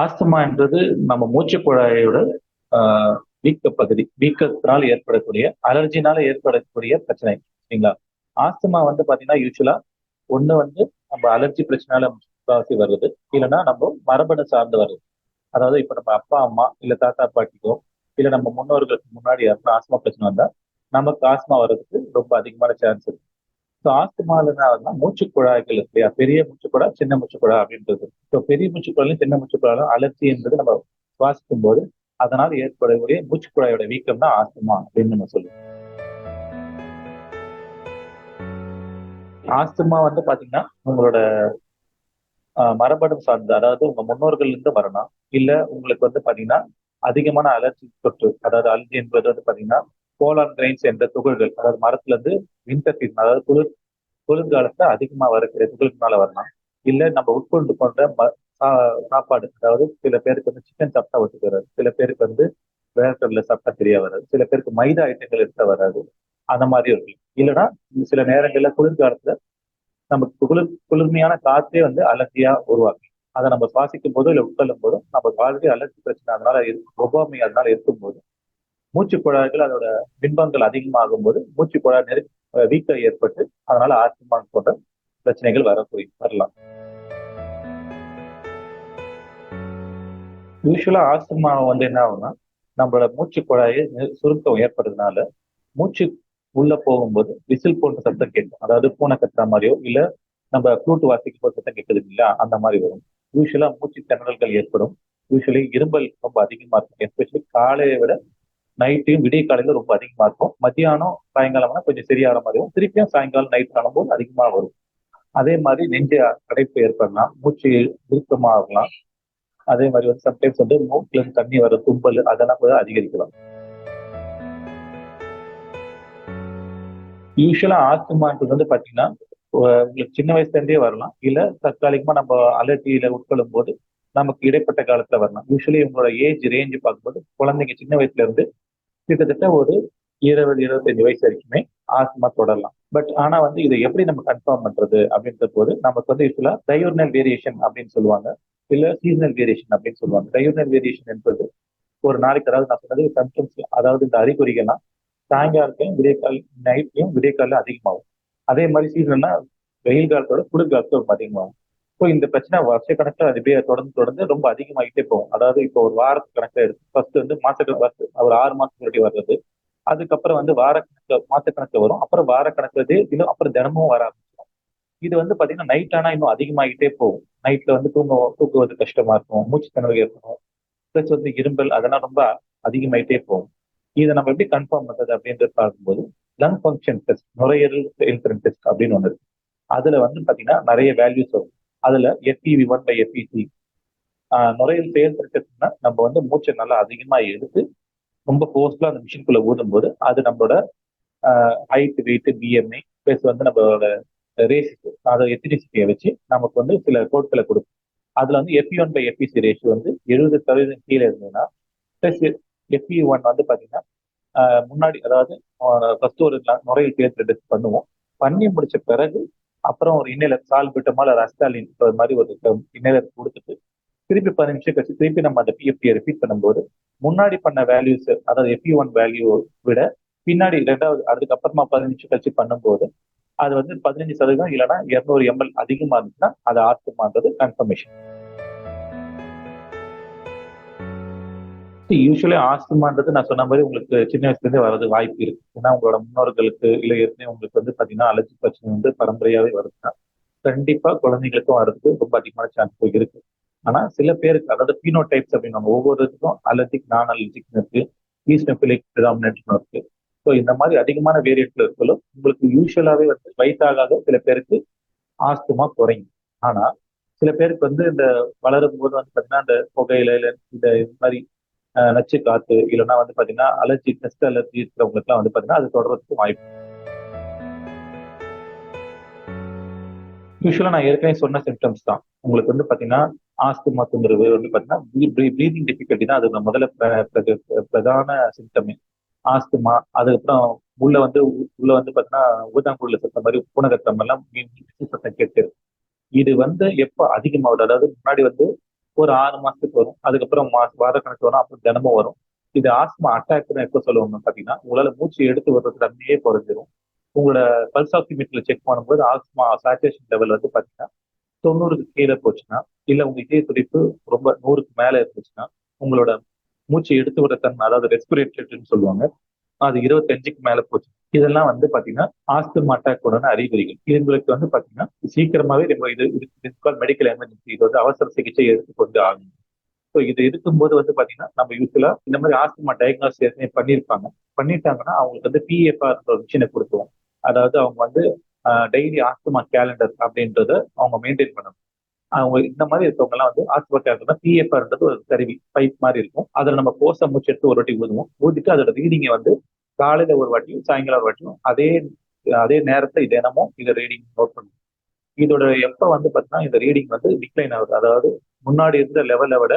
Asthma என்றது நம்ம மூச்சு குழாயோட ஆஹ், வீக்க பகுதி வீக்கத்தினால ஏற்படக்கூடிய அலர்ஜினால ஏற்படக்கூடிய பிரச்சனை சரிங்களா? ஆஸ்துமா வந்து பாத்தீங்கன்னா யூஸ்வலா ஒண்ணு வந்து நம்ம அலர்ஜி பிரச்சனையால முக்காவாசி வருது இல்லைன்னா நம்ம மரபணு சார்ந்து வருது அதாவது இப்ப நம்ம அப்பா அம்மா இல்ல தாத்தா பாட்டிக்கோ இல்ல நம்ம முன்னோர்களுக்கு முன்னாடி யாருக்கும் ஆஸ்மா பிரச்சனை வந்தா நமக்கு ஆஸ்மா வர்றதுக்கு ரொம்ப அதிகமான சான்ஸ் இருக்கு. ஸோ ஆஸ்துமாலனா மூச்சு குழாய்கள் இருக்கு இல்லையா? பெரிய மூச்சுக்குழா சின்ன மூச்சுக்குழா அப்படின்றது. ஸோ பெரிய மூச்சுக்குழாலும் சின்ன மூச்சுக்குழாலும் அலர்ச்சி என்பது நம்ம சுவாசிக்கும் போது அதனால் ஏற்படக்கூடிய மூச்சுக்குழாயோட வீக்கம் தான் ஆஸ்துமா அப்படின்னு நம்ம சொல்லுவோம். ஆஸ்துமா வந்து பாத்தீங்கன்னா உங்களோட ஆஹ், மரபணு சார்ந்த அதாவது உங்க முன்னோர்கள் இருந்து வரலாம் இல்ல உங்களுக்கு வந்து பாத்தீங்கன்னா அதிகமான அலர்ஜி தொற்று அதாவது அலர்ஜி என்பது வந்து பாத்தீங்கன்னா போலான் கிரைன்ஸ் என்ற துகள்கள் அதாவது மரத்துல இருந்து வின்டர் சீசன் அதாவது குளிர் குளிர்காலத்துல அதிகமா வரக்கூடிய மேல வரலாம். இல்ல நம்ம உட்கொண்டு கொண்ட ம- சா- சாப்பாடு அதாவது சில பேருக்கு வந்து சிக்கன் சாப்பிட்டா ஒத்துக்கு வராது. சில பேருக்கு வந்து வேர்க்கடல சாப்பிட்டா சரியா வராது. சில பேருக்கு மைதா ஐட்டங்கள் எடுத்தா வராது. அந்த மாதிரி இருக்கு இல்லைன்னா சில நேரங்கள்ல குளிர்காலத்துல நமக்கு குளிர் குளிர்மையான காற்றே வந்து அலர்ஜியா உருவாக்கும் அதை நம்ம சுவாசிக்கும் போதோ இல்லை உட்கொள்ளும் போதும் நமக்கு ஆல்ரெடி அலர்ஜி பிரச்சனை அதனால இருக்கும் ஒவ்வாமை அதனால இருக்கும்போது மூச்சு குழாய்கள் அதோட பின்பங்கள் அதிகமாகும் போது மூச்சு குழாய் நெரு வீக்கம் ஏற்பட்டு அதனால ஆஸ்துமா போன்ற பிரச்சனைகள் வரக்கூடிய வரலாம். யூஸ்வலா ஆஸ்துமா வந்து என்ன ஆகும்னா நம்மளோட மூச்சு குழாயை சுருக்கம் ஏற்படுறதுனால மூச்சு உள்ள போகும்போது விசில் போன்ற சத்தம் கேட்கும். அதாவது பூனை கத்துற மாதிரியோ இல்ல நம்ம ஃப்ளூட் வாசிக்கும் போது சத்தம் கேட்குது இல்லையா அந்த மாதிரி வரும். யூஸ்வலா மூச்சு திணறல்கள் ஏற்படும். யூஸ்வலி இரும்பல் ரொம்ப அதிகமா இருக்கும். எஸ்பெஷலி காலையை விட நைட்டையும் விடிய காலையில ரொம்ப அதிகமா இருக்கும். மத்தியானம் சாயங்காலம்னா கொஞ்சம் சரியான மாதிரி இருக்கும் திருப்பியும் சாயங்காலம் நைட் காணும்போது அதிகமா வரும். அதே மாதிரி நெஞ்சு அடைப்பு ஏற்படலாம். மூச்சு இறுக்கமா ஆகலாம் அதே மாதிரி வந்து சம்டைம்ஸ் வந்து மூக்குல இருந்து தண்ணி வர தும்பல் அதெல்லாம் கூட அதிகரிக்கலாம். யூஸ்வலா ஆத்துமான்றது வந்து பாத்தீங்கன்னா உங்களுக்கு சின்ன வயசுல இருந்தே வரலாம். இல்ல தற்காலிகமா நம்ம அலர்ஜியில உட்கொள்ளும் போது நமக்கு இடைப்பட்ட காலத்துல வரலாம். யூஸ்வலி உங்களோட ஏஜ் ரேஞ்ச் பார்க்கும்போது குழந்தைங்க சின்ன வயசுல இருந்து கிட்டத்தட்ட ஒரு இருபது இருபத்தஞ்சு வயசு வரைக்குமே ஆஸ்துமா தொடரலாம். பட் ஆனா வந்து இதை எப்படி நம்ம கன்ஃபார்ம் பண்றது அப்படின்ற போது நமக்கு வந்து யூஸ்வலா டயோர்னல் வேரியேஷன் அப்படின்னு சொல்லுவாங்க. இல்ல சீசனல் வேரியேஷன் அப்படின்னு சொல்லுவாங்க. டயோர்னல் வேரியேஷன் என்பது ஒரு நாளைக்கு அதாவது நான் சொன்னது symptoms அதாவது இந்த அறிகுறிகள்லாம் சாயங்காலத்தையும் விடைக்கால் நைட்லையும் விடியற்காலில் அதிகமாகும். அதே மாதிரி சீசன்னா வெயில் காலத்தோட குளிர் காலத்தோட அதிகமாகும். ஸோ இந்த பிரச்சனை வருஷ கணக்கில் அது இப்படியே தொடர்ந்து தொடர்ந்து ரொம்ப அதிகமாகிட்டே போகும். அதாவது இப்போ ஒரு வாரத்து கணக்கில் எடுத்து ஃபர்ஸ்ட் வந்து மாச ஒரு ஆறு மாசத்துக்கு முன்னாடி வர்றது. அதுக்கப்புறம் வந்து வார கணக்கில் மாச கணக்கில் வரும். அப்புறம் வார கணக்கு இன்னும் அப்புறம் தினமும் வர ஆரம்பிச்சிடும். இது வந்து பாத்தீங்கன்னா நைட் ஆனா இன்னும் அதிகமாகிட்டே போகும். நைட்ல வந்து தூங்க தூக்குவது கஷ்டமா இருக்கும். மூச்சு திணறல் ஏற்படும். ப்ளஸ் வந்து இரும்பல் அதெல்லாம் ரொம்ப அதிகமாயிட்டே போகும். இதை நம்ம எப்படி கன்ஃபார்ம் பண்றது அப்படின்றது பார்க்கும்போது லங் ஃபங்க்ஷன் டெஸ்ட் நுரையீரல் செயல்திறன் டெஸ்ட் அப்படின்னு ஒன்று இருக்கு. அதுல வந்து பாத்தீங்கன்னா நிறைய வேல்யூஸ் வரும். அதுல எஃபிவி ஒன் பை எஃபிசி நுரையில் செயல்படுத்தினா நம்ம வந்து மூச்சை நல்லா அதிகமா எடுத்து ரொம்ப ஃபோர்ஸ்ஃபுல்லா அந்த மிஷின்குள்ள ஊதும்போது அது நம்மளோட ஹைட் வெயிட் பிஎம்ஐ ப்ளஸ் வந்து நம்மளோட ரேசிஸ் அதை எத்தினிசிட்டியை வச்சு நமக்கு வந்து சில கோட்களை கொடுக்கும். அதுல வந்து FEV one by FVC ratio வந்து எழுபது சதவீதம் கீழே இருந்ததுன்னா ப்ளஸ் எஃபி ஒன் வந்து பாத்தீங்கன்னா முன்னாடி அதாவது ஃபர்ஸ்ட் ஒரு நுரையில் நுரையீரல் சேர்த்து டெஸ்ட் பண்ணுவோம். பண்ணி முடிச்ச பிறகு அப்புறம் ஒரு இன்னலர் சால்பிட்டமால ரஸ்டாலின் மாதிரி ஒரு இன்னலர் கொடுத்துட்டு திருப்பி பதினஞ்சு நிமிஷம் கழிச்சு திருப்பி நம்ம அந்த பிஎஃப்டியை ரிப்பீட் பண்ணும்போது முன்னாடி பண்ண வேல்யூஸ் அதாவது எஃப்இ ஒன் வேல்யூ விட பின்னாடி ரெண்டாவது அதுக்கப்புறமா பதினஞ்சு நிமிஷம் கழிச்சு பண்ணும்போது அது வந்து பதினஞ்சு சதவீதம் இல்லைன்னா இருநூறு எம்எல் அதிகமா இருந்துச்சுன்னா அது ஆஸ்துமான்றது கன்ஃபர்மேஷன் யூஸ்வலி ஆஸ்துமான்றது நான் சொன்ன மாதிரி உங்களுக்கு சின்ன வயசுல இருந்தே வர்றது வாய்ப்பு இருக்கு. ஏன்னா உங்களோட முன்னோர்களுக்கு இல்ல ஏற்கனவே உங்களுக்கு வந்து பாத்தீங்கன்னா அலர்ஜி பிரச்சனை வந்து பரம்பரையாவே வருதுன்னா கண்டிப்பா குழந்தைங்களுக்கும் வர்றதுக்கு ரொம்ப அதிகமான சான்ஸ் இருக்கு. ஆனா சில பேருக்கு அதாவது பீனோ டைப்ஸ் அப்படின்னு ஒவ்வொருத்துக்கும் அலர்ஜிக் நான் அலர்ஜிக் இருக்கு. ஈஸ்டபிலிக் ப்ரிடாமினன்ட் இருக்கு. ஸோ இந்த மாதிரி அதிகமான வேரியன்ட்ல இருந்தாலும் உங்களுக்கு யூஸ்வலாவே வந்து வயசாகாத சில பேருக்கு ஆஸ்துமா குறையும். ஆனா சில பேருக்கு வந்து இந்த வளரும் போது வந்து பாத்தீங்கன்னா இந்த புகையில இல்ல இந்த இது மாதிரி நச்சு காத்து இல்லைன்னா வந்து பாத்தீங்கன்னா அலர்ஜி டெஸ்ட் அலர்ஜி இருக்கிறவங்களுக்குலாம் வந்து பாத்தீங்கன்னா அது தொடர்றதுக்கு வாய்ப்பு. யூஸ்வலா நான் ஏற்கனவே சொன்ன சிம்டம்ஸ் தான். உங்களுக்கு வந்து பாத்தீங்கன்னா ஆஸ்துமா தொந்தரவு வந்து பாத்தீங்கன்னா ப்ரீதிங் டிஃபிகல்ட்டி தான். அது முதல்ல பிர- பிரதான சிம்டமே ஆஸ்துமா அதுக்கப்புறம் உள்ள வந்து உள்ள வந்து பாத்தீங்கன்னா ஊதாங்குள்ள சத்தம் மாதிரி பூனகத்தம் எல்லாம் சத்தம் கேட்டு. இது வந்து எப்போ அதிகமாகுது? அதாவது முன்னாடி வந்து ஒரு ஆறு மாசத்துக்கு வரும். அதுக்கப்புறம் மாச வார கணக்கு வரும். அப்புறம் தினமும் வரும். இது ஆஸ்மா அட்டாக்னு எப்போ சொல்லுவாங்க பாத்தீங்கன்னா உங்களால மூச்சு எடுத்து வர்றது தண்ணியே குறைஞ்சிரும். உங்களோட பல்ஸ் ஆக்சிமீட்டர்ல செக் பண்ணும்போது ஆஸ்மா சாச்சுரேஷன் லெவல் வந்து பாத்தீங்கன்னா தொண்ணூறுக்கு கீழே போச்சுன்னா இல்ல உங்க இதய துடிப்பு ரொம்ப நூறுக்கு மேல இருந்துச்சுன்னா உங்களோட மூச்சு எடுத்து விட தன்மை அதாவது ரெஸ்பிரேட்டரின்னு சொல்லுவாங்க அது இருபத்தஞ்சுக்கு மேல போச்சு. இதெல்லாம் வந்து பாத்தீங்கன்னா ஆஸ்துமா அட்டாக்கோட அறிகுறிகள். இதுங்களுக்கு வந்து பாத்தீங்கன்னா சீக்கிரமாவே நம்ம இது மெடிக்கல் எமர்ஜென்சி இது வந்து அவசர சிகிச்சை எடுத்துக்கொண்டு ஆகும் ஸோ இது இருக்கும்போது வந்து பாத்தீங்கன்னா நம்ம யூஸ்ஃபுல்லா இந்த மாதிரி ஆஸ்துமா டயக்னோஸ் ஏற்கனவே பண்ணியிருப்பாங்க. பண்ணிட்டாங்கன்னா அவங்களுக்கு வந்து பிஎஃப்ஆர் ஒரு மிஷினை கொடுத்துருவோம். அதாவது அவங்க வந்து டெய்லி ஆஸ்துமா கேலண்டர் அப்படின்றத அவங்க மெயின்டைன் பண்ணணும். அவங்க இந்த மாதிரி இருக்கவங்க எல்லாம் வந்து ஆஸ்துமா பிஎஃப்ஆர்ன்றது ஒரு கருவி பைப் மாதிரி இருக்கும். அதில் நம்ம கோச மூச்சு எடுத்து ஒரு வாட்டி ஊதுவோம். ஊதிட்டு அதோட ரீடிங்கை வந்து காலையில ஒரு வாட்டியும் சாயங்காலம் ஒரு வாட்டியும் அதே அதே நேரத்தை தினமும் இதை ரீடிங் நோட் பண்ணுவோம். இதோட எப்ப வந்து பார்த்தீங்கன்னா இந்த ரீடிங் வந்து டிக்ளைன் ஆகுது. அதாவது முன்னாடி இருந்த லெவலை விட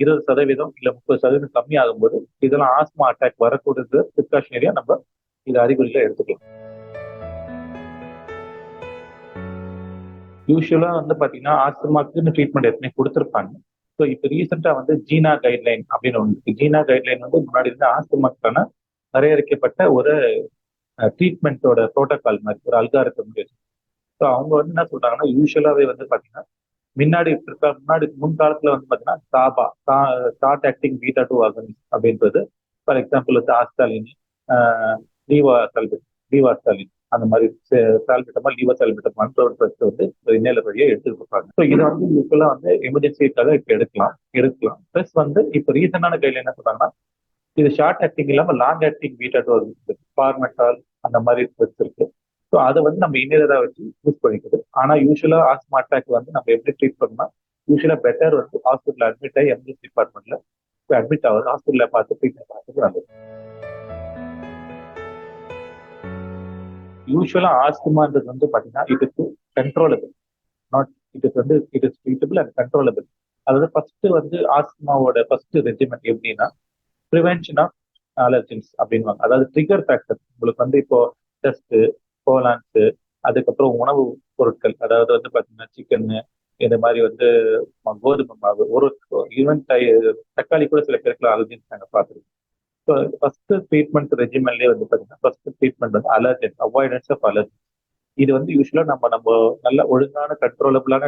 இருபது சதவீதம் இல்ல முப்பது சதவீதம் கம்மி ஆகும்போது இதெல்லாம் ஆஸ்மா அட்டாக் வரக்கூடியது ப்ரிகாஷனரியா நம்ம இது அறிகுறிகளை எடுத்துக்கலாம். யூஸ்வலாக வந்து பார்த்தீங்கன்னா ஆஸ்துமாக்குன்னு ட்ரீட்மெண்ட் ஏற்கனவே கொடுத்துருப்பாங்க. ஸோ இப்போ ரீசெண்டாக வந்து ஜீனா கைட்லைன் அப்படின்னு ஒன்று இருக்கு. ஜீனா கைட்லைன் வந்து முன்னாடி இருந்து ஆஸ்துமாக்கான வரையறுக்கப்பட்ட ஒரு ட்ரீட்மெண்ட்டோட ப்ரோட்டோகால் மாதிரி ஒரு அல்காரத்தம் ஸோ அவங்க வந்து என்ன சொல்றாங்கன்னா யூஸ்வலாகவே வந்து பாத்தீங்கன்னா முன்னாடி முன்னாடி முன்காலத்தில் வந்து பாத்தீங்கன்னா சாபா ஸ்டார்ட் ஆக்டிங் பீட்டா டூ ஆர்கனிஸ் அப்படின்றது ஃபார் எக்ஸாம்பிள் வந்து ஆஸ்டாலின் டிவா சால்பிட் ஸ்டாலின் அந்த மாதிரி தாழ்மிட்டமா லீவா சால்பிட்டமான்ற ஒரு ஃபர்ஸ்ட் வந்து இன்னேல வழியா எடுத்துட்டு இருப்பாங்க ஸோ இதை வந்து யூஸ்வலா வந்து எமர்ஜென்சிக்காக இப்போ எடுக்கலாம் எடுக்கலாம். ப்ளஸ் வந்து இப்போ ரீசனான கையில் என்ன சொல்றாங்கன்னா இது ஷார்ட் ஆக்டிங் இல்லாம லாங் ஆக்டிங் பீட்டா டூ ஃபார்மெட்டால் அந்த மாதிரி இருக்கு ஸோ அதை வந்து நம்ம இன்னேரா வச்சு யூஸ் பண்ணிக்குது ஆனா யூஸ்வலா ஆஸ்மா அட்டாக் வந்து நம்ம எப்படி ட்ரீட் பண்ணோம்னா யூஸ்வலா பெட்டர் வந்து ஹாஸ்பிட்டல் அட்மிட் ஆகி எமர்ஜென்சி டிபார்ட்மெண்ட்ல அட்மிட் ஆகுது. ஹாஸ்பிட்டல்ல பார்த்து ட்ரீட்மெண்ட் பார்த்துட்டு நல்லது. யூஸ்வலா ஆஸ்துமான்றது வந்து பாத்தீங்கன்னா it is controllable not it is வந்து it is treatable and controllable அதாவது ஃபர்ஸ்ட் வந்து ஆஸ்துமாவோட ஃபர்ஸ்ட் ரெஜிமெண்ட் எப்படின்னா ப்ரிவென்ஷன் ஆஃப் அலர்ஜின்ஸ் அப்படின்வாங்க அதாவது ட்ரிகர் ஃபேக்டர் உங்களுக்கு வந்து இப்போ டஸ்ட் கோலான்ஸு அதுக்கப்புறம் உணவு பொருட்கள் அதாவது வந்து பார்த்தீங்கன்னா சிக்கன்னு இந்த மாதிரி வந்து கோதுமை மாவு ஒரு ஈவன் தக்காளி கூட சில பேருக்குள்ள அலர்ஜின்ஸ் நாங்கள் பார்த்துருக்கோம். ஸோ ஃபர்ஸ்ட் ட்ரீட்மெண்ட் ரெஜிமெண்ட்லேயே வந்து பார்த்தீங்கன்னா ஃபர்ஸ்ட் ட்ரீட்மெண்ட் வந்து அலர்ஜன் அவாய்டன்ஸ் ஆஃப் அலர்ஜன் இது வந்து யூஸ்வலாக நம்ம நம்ம நல்ல ஒழுங்கான கண்ட்ரோலபிளான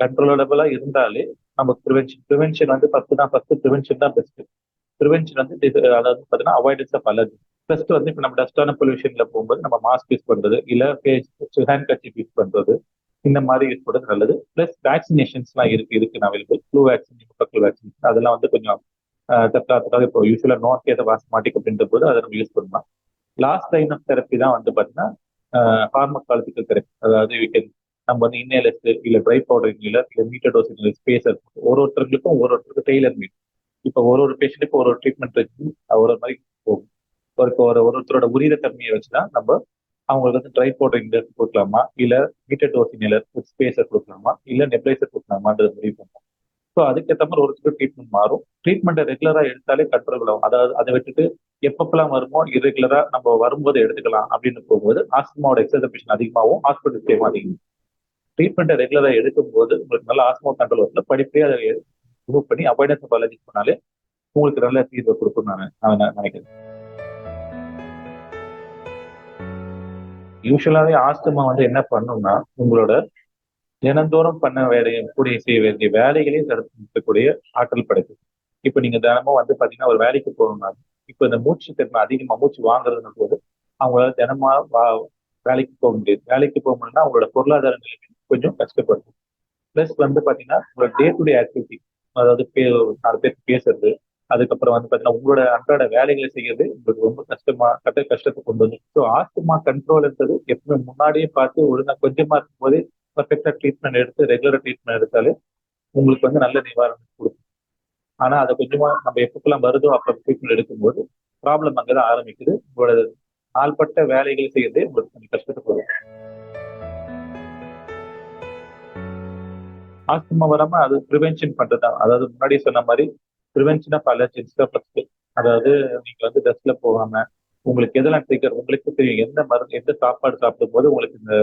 கண்ட்ரோலபிளாக இருந்தாலே நமக்கு ப்ரிவென்ஷன் ப்ரிவென்ஷன் வந்து ஃபர்ஸ்ட் தான் ஃபர்ஸ்ட் ப்ரிவென்ஷன் தான் பெஸ்ட் ப்ரிவென்ஷன் வந்து அதாவது பார்த்தீங்கன்னா அவாய்டன்ஸ் ஆஃப் அலர்ஜி ஃபர்ஸ்ட் வந்து இப்போ நம்ம டஸ்டான பொல்யூஷன்ல போகும்போது நம்ம மாஸ்க் யூஸ் பண்றது இல்ல ஃபேஸ் ஹேண்ட் கச்சிப் யூஸ் பண்றது இந்த மாதிரி யூஸ் பண்ணுறது நல்லது. ப்ளஸ் வேக்சினேஷன்ஸ்லாம் இருக்கு இருக்கு அவைலபிள் ஃப்ளூ வேக்சின் பக்கல் வேக்சின் அதெல்லாம் வந்து கொஞ்சம் தற்காலத்துக்காக இப்போ யூஸ்வலா நோட் கேட்ட வாஸ்மாட்டிக் அப்படின்ற போது அதை நம்ம யூஸ் பண்ணலாம். லாஸ்ட் லைன் ஆஃப் தெரப்பி தான் வந்து பாத்தீங்கன்னா ஃபார்மகாலஜிக்கல் தெரப்பி அதாவது வி கேன் நம்ம வந்து இன்னேலஸ் இல்லை ட்ரை பவுடர் இன்னிலர் இல்லை மீட்டர் டோஸ் இன்னிலர் ஸ்பேசர் ஒரு ஒருத்தருக்கும் ஒரு ஒருத்தருக்கு டெய்லர் மீட் இப்போ ஒரு ஒரு பேஷண்ட்டுக்கு ஒரு ஒரு ட்ரீட்மெண்ட் வச்சு ஒரு ஒரு மாதிரி போகும். ஒரு ஒரு ஒருத்தரோட உரிய தன்மையை வச்சுதான் நம்ம அவங்களுக்கு வந்து ட்ரை பவுடர் இன்னிலர் கொடுக்கலாமா? இல்ல மீட்டர் டோஸ் இன்னிலர் ஸ்பேசர் கொடுக்கலாமா? இல்ல நெப்ளைசர் கொடுக்கலாமான்றது முடிவு பண்ணுவோம் ஸோ அதுக்கேற்ற மாதிரி ஒரு சில ட்ரீட்மெண்ட் மாறும். ட்ரீட்மெண்ட்டை ரெகுலராக எடுத்தாலே கண்ட்ரோல் ஆகும் அதாவது அதை விட்டுட்டு எப்பப்பெல்லாம் வருமோ இரெகுலராக நம்ம வரும்போது எடுத்துக்கலாம் அப்படின்னு போகும்போது ஆஸ்மாவோட எக்ஸசபிஷன் அதிகமாகவும் ஹாஸ்பிட்டல் ஸ்டேவும் அதிகமாகும் ட்ரீட்மெண்ட்டை ரெகுலரா எடுக்கும்போது உங்களுக்கு நல்ல ஆஸ்மா கண்ட்ரோல் வரல படிப்படியாக அதை ரிமூவ் பண்ணி அவாய்டன்ஸ் ஆஃப் பண்ணாலே உங்களுக்கு நல்ல தீர்வை கொடுக்கும் நான் நான் நினைக்கிறேன். யூஸ்வலாகவே ஆஸ்துமா வந்து என்ன பண்ணும்னா உங்களோட தினந்தோறும் பண்ண வேலையை கூடிய செய்ய வேண்டிய வேலைகளையும் தடுத்து நிறுத்தக்கூடிய ஆற்றல் படைக்குது இப்ப நீங்க தினமும் வந்து பாத்தீங்கன்னா ஒரு வேலைக்கு போகணும்னா இப்ப இந்த மூச்சு திறமை அதிகமா மூச்சு வாங்குறதுன்னு போது அவங்களால தினமா வேலைக்கு போக முடியாது. வேலைக்கு போக முடியும்னா அவங்களோட பொருளாதார நிலைமை கொஞ்சம் கஷ்டப்படுது பிளஸ் வந்து பாத்தீங்கன்னா உங்களோட டே டு டே ஆக்டிவிட்டி அதாவது பே நாலு பேருக்கு பேசுறது அதுக்கப்புறம் வந்து பாத்தீங்கன்னா உங்களோட அன்றாட வேலைகளை செய்யறது உங்களுக்கு ரொம்ப கஷ்டமா கட்ட கஷ்டத்தை கொண்டு வந்து ஸோ ஆஸ்துமா கண்ட்ரோல்ன்றது எப்பவுமே முன்னாடியே பார்த்து ஒழுங்கா கொஞ்சமா இருக்கும் போதே பர்ஃபெக்டா ட்ரீட்மெண்ட் எடுத்து ரெகுலரா ட்ரீட்மெண்ட் எடுத்தாலே உங்களுக்கு வந்து நல்ல நிவாரணம் கொடுக்கும். ஆனா அதை கொஞ்சமா நம்ம எப்பப்பெல்லாம் வருதோ அப்ப ட்ரீட்மெண்ட் எடுக்கும்போது ப்ராப்ளம் அங்கதான் ஆரம்பிக்குது. உங்களோட ஆள்பட்ட வேலைகள் செய்யறதே உங்களுக்கு கொஞ்சம் கஷ்டத்தை கொடுக்கும். ஆஸ்துமா வராம அது ப்ரிவென்ஷன் பண்றதுதான் அதாவது முன்னாடி சொன்ன மாதிரி ப்ரிவென்ஷன் ஆஃப் அலர்ஜின்ஸ் தான் ஃபர்ஸ்ட் அதாவது நீங்க வந்து டஸ்ட்ல போகாம உங்களுக்கு எதெல்லாம் ட்ரிகர் உங்களுக்கு தெரியும் எந்த மருந்து எந்த சாப்பாடு சாப்பிடும் போது உங்களுக்கு இந்த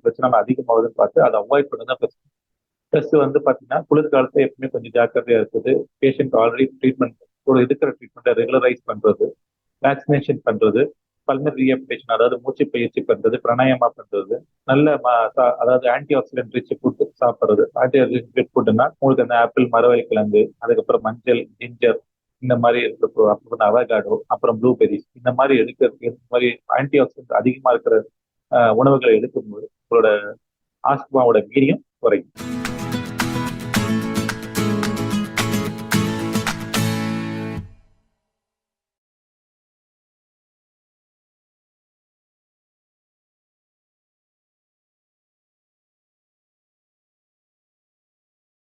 பிரச்சனை அதிகமாகுதுன்னு பார்த்து அதை அவாய்ட் பண்ணதான் பிரச்சனை ப்ளஸ் வந்து பார்த்தீங்கன்னா குளிர்காலத்தை எப்பவுமே கொஞ்சம் ஜாக்கிரதையாக இருக்குது பேஷண்ட் ஆல்ரெடி ட்ரீட்மெண்ட் ஒரு இருக்கிற ட்ரீட்மெண்ட்டை ரெகுலரைஸ் பண்ணுறது வேக்சினேஷன் பண்ணுறது பல்மர் ரீஹபிலிட்டேஷன் அதாவது மூச்சு பயிற்சி பண்ணுறது பிராணாயமா பண்ணுறது நல்ல ம- அதாவது ஆன்டி ஆக்சிடென்ட் ரிச் ஃபுட் சாப்பிட்றது ஆன்டி ஆக்சிடென்ட் ஃபுட்னா உங்களுக்கு அந்த ஆப்பிள் மரவள்ளி கிழங்கு அதுக்கப்புறம் மஞ்சள் ஜிஞ்சர் இந்த மாதிரி இருக்கிற அப்புறம் அவகாடோ அப்புறம் ப்ளூபெரிஸ் இந்த மாதிரி எடுக்கிறது இந்த மாதிரி ஆன்டி ஆக்சிடென்ட் அதிகமாக இருக்கிற உணவுகளை எடுக்கும்போது உங்களோட ஆஸ்துமாவோட வீரியம் குறையும்.